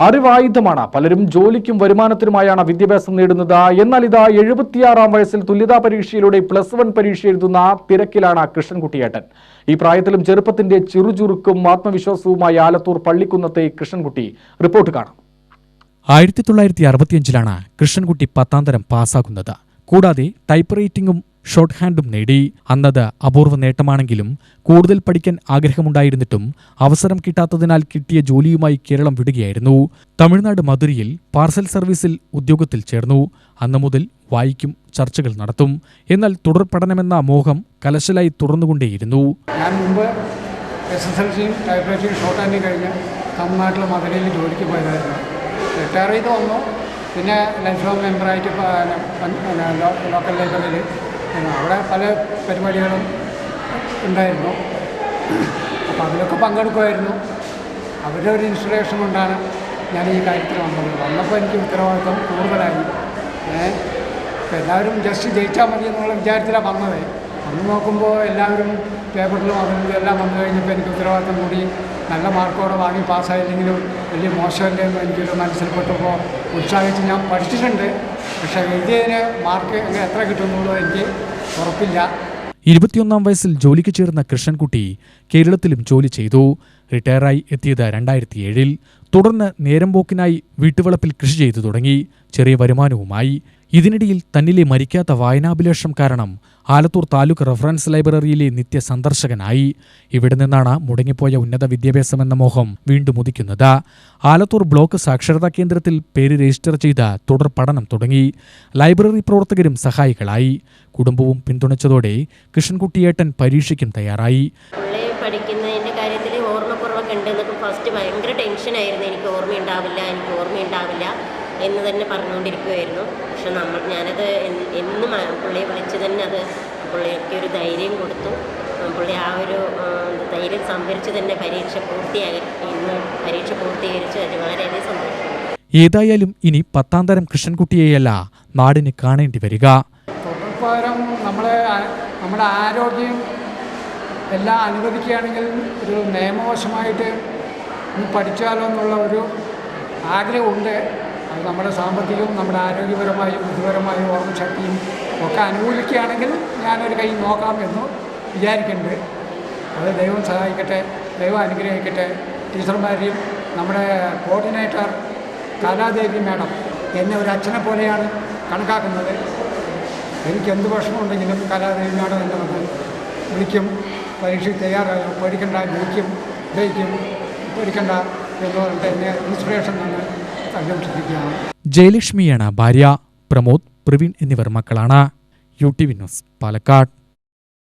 അറിവായുധമാണ്. പലരും ജോലിക്കും വരുമാനത്തിനുമായാണ് വിദ്യാഭ്യാസം നേടുന്നത്. എന്നാൽ ഇതാ എഴുപത്തിയാറാം വയസ്സിൽ തുല്യതാ പരീക്ഷയിലൂടെ പ്ലസ് വൺ പരീക്ഷ എഴുതുന്ന തിരക്കിലാണ് കൃഷ്ണൻകുട്ടിയേട്ടൻ. ഈ പ്രായത്തിലും ചെറുപ്പത്തിന്റെ ചെറുചുറുക്കും ആത്മവിശ്വാസവുമായി ആലത്തൂർ പള്ളിക്കുന്നത്തെ കൃഷ്ണൻകുട്ടി. റിപ്പോർട്ട് കാണാം. ആയിരത്തി തൊള്ളായിരത്തി അറുപത്തിയഞ്ചിലാണ് കൃഷ്ണൻകുട്ടി പത്താം തരം പാസ്സാകുന്നത്. കൂടാതെ ടൈപ്പ് റൈറ്റിംഗും ഷോർട്ട് ഹാൻഡും നേടി. അന്നത് അപൂർവ നേട്ടമാണെങ്കിലും കൂടുതൽ പഠിക്കാൻ ആഗ്രഹമുണ്ടായിരുന്നിട്ടും അവസരം കിട്ടാത്തതിനാൽ കിട്ടിയ ജോലിയുമായി കേരളം വിടുകയായിരുന്നു. തമിഴ്നാട് മധുരയിൽ പാർസൽ സർവീസിൽ ഉദ്യോഗത്തിൽ ചേർന്നു. അന്നു മുതൽ വായിക്കും ചർച്ചകൾ നടത്തും. എന്നാൽ തുടർ പഠനമെന്ന മോഹം കലശലായി തുടർന്നുകൊണ്ടേയിരുന്നു. ഞാൻ ഷോർട്ട് തമിഴ്നാട്ടിലെ മധുരയിൽ ജോലിക്ക് പോയതായിരുന്നു. റിട്ടയർ ചെയ്ത് വന്നു. പിന്നെ ലൈഫ് ലോങ് മെമ്പറായിട്ട് ലോക്കൽ ലൈബ്രറിയിൽ അവിടെ പല പരിപാടികളും ഉണ്ടായിരുന്നു. അപ്പോൾ അതിലൊക്കെ പങ്കെടുക്കുമായിരുന്നു അവരുടെ ഒരു ഇൻസ്പിറേഷൻ കൊണ്ടാണ് ഞാൻ ഈ കാര്യത്തിൽ വന്നത്. വന്നപ്പോൾ എനിക്ക് ഉത്തരവാദിത്വം കൂടുതലായി. ഏഹ് എല്ലാവരും ജസ്റ്റ് ജയിച്ചാൽ മതി എന്നുള്ള വിചാരത്തിലാണ് വന്നത്. അന്ന് നോക്കുമ്പോൾ എല്ലാവരും പേപ്പറിലും അതിലും എല്ലാം വന്നു കഴിഞ്ഞപ്പോൾ എനിക്ക് ഉത്തരവാദിത്തം കൂടി നല്ല മാർക്കോടെ വാങ്ങി പാസ്സായില്ലെങ്കിലും വലിയ മോശമല്ലേ എന്ന് എനിക്കൊരു മനസ്സിൽപ്പെട്ടപ്പോൾ ഉത്സാഹിച്ച് ഞാൻ പഠിച്ചിട്ടുണ്ട്. പക്ഷേ എഴുതിയതിന് മാർക്ക് എത്ര കിട്ടുന്നുള്ളൂ എനിക്ക് ഉറപ്പില്ല. ഇരുപത്തിയൊന്നാം വയസ്സിൽ ജോലിക്ക് ചേർന്ന കൃഷ്ണൻകുട്ടി കേരളത്തിലും ജോലി ചെയ്തു. റിട്ടയറായി എത്തിയത് രണ്ടായിരത്തി ഏഴിൽ തുടർന്ന് നേരം പോക്കിനായി വീട്ടുവളപ്പിൽ കൃഷി ചെയ്തു തുടങ്ങി. ചെറിയ വരുമാനവുമായി. ഇതിനിടയിൽ തന്നിലെ മരിക്കാത്ത വായനാഭിലാഷം കാരണം ആലത്തൂർ താലൂക്ക് റഫറൻസ് ലൈബ്രറിയിലെ നിത്യ സന്ദർശകനായി ഇവിടെ നിന്നാണ് മുടങ്ങിപ്പോയ ഉന്നത വിദ്യാഭ്യാസമെന്ന മോഹം വീണ്ടും ഉദിക്കുന്നത്. ആലത്തൂർ ബ്ലോക്ക് സാക്ഷരതാ കേന്ദ്രത്തിൽ പേര് രജിസ്റ്റർ ചെയ്ത തുടർ പഠനം തുടങ്ങി. ലൈബ്രറി പ്രവർത്തകരും സഹായികളായി. കുടുംബവും പിന്തുണച്ചതോടെ കൃഷ്ണൻകുട്ടിയേട്ടൻ പരീക്ഷയ്ക്കും തയ്യാറായി. ഫസ്റ്റ് ഭയങ്കര ടെൻഷനായിരുന്നു എനിക്ക് ഓർമ്മയുണ്ടാവില്ല എനിക്ക് ഓർമ്മയുണ്ടാവില്ല. എന്ന് തന്നെ പറഞ്ഞുകൊണ്ടിരിക്കുമായിരുന്നു പക്ഷെ നമ്മൾ ഞാനത് എന്ന് പുള്ളിയെ വിളിച്ച് തന്നെ അത് പുള്ളിക്ക് ഒരു ധൈര്യം കൊടുത്തു. പുള്ളി ആ ഒരു ധൈര്യം സംഭരിച്ച് തന്നെ പരീക്ഷ പൂർത്തിയാക്കി ഇന്ന് പരീക്ഷ പൂർത്തീകരിച്ച്. അത് വളരെയധികം സന്തോഷം. ഏതായാലും ഇനി പത്താം തരം കൃഷ്ണൻകുട്ടിയെയല്ല നാടിന് കാണേണ്ടി വരിക. പകരം നമ്മളെ നമ്മുടെ ആരോഗ്യം എല്ലാം അനുവദിക്കുകയാണെങ്കിൽ ഒരു നിയമവശമായിട്ട് പഠിച്ചാലോ എന്നുള്ള ഒരു ആഗ്രഹമുണ്ട്. അത് നമ്മുടെ സാമ്പത്തികവും നമ്മുടെ ആരോഗ്യപരമായും ബുദ്ധിപരമായും ഓർമ്മശക്തിയും ഒക്കെ അനുകൂലിക്കുകയാണെങ്കിൽ ഞാനൊരു കൈ നോക്കാം എന്ന് വിചാരിക്കുന്നുണ്ട്. അത് ദൈവം സഹായിക്കട്ടെ ദൈവം അനുഗ്രഹിക്കട്ടെ. ടീച്ചർമാരെയും നമ്മുടെ കോർഡിനേറ്റർ കലാദേവി മാഡം എന്നെ ഒരു അച്ഛനെ പോലെയാണ് കണക്കാക്കുന്നത്. എനിക്ക് എന്ത് വിഷമമുണ്ടെങ്കിലും കലാദേവി മാഡം എന്നെ വന്ന് വിളിക്കും പരീക്ഷയ്ക്ക് തയ്യാറാകും പേടിക്കണ്ട ജയിക്കും ജയിക്കും പേടിക്കണ്ട എന്ന് പറഞ്ഞിട്ട് എന്നെ ഇൻസ്പിറേഷൻ നിന്ന് ജയലക്ഷ്മിയാണ് ഭാര്യ പ്രമോദ് പ്രവീൺ എന്നിവർ മക്കളാണ്. U T V news Palakkad.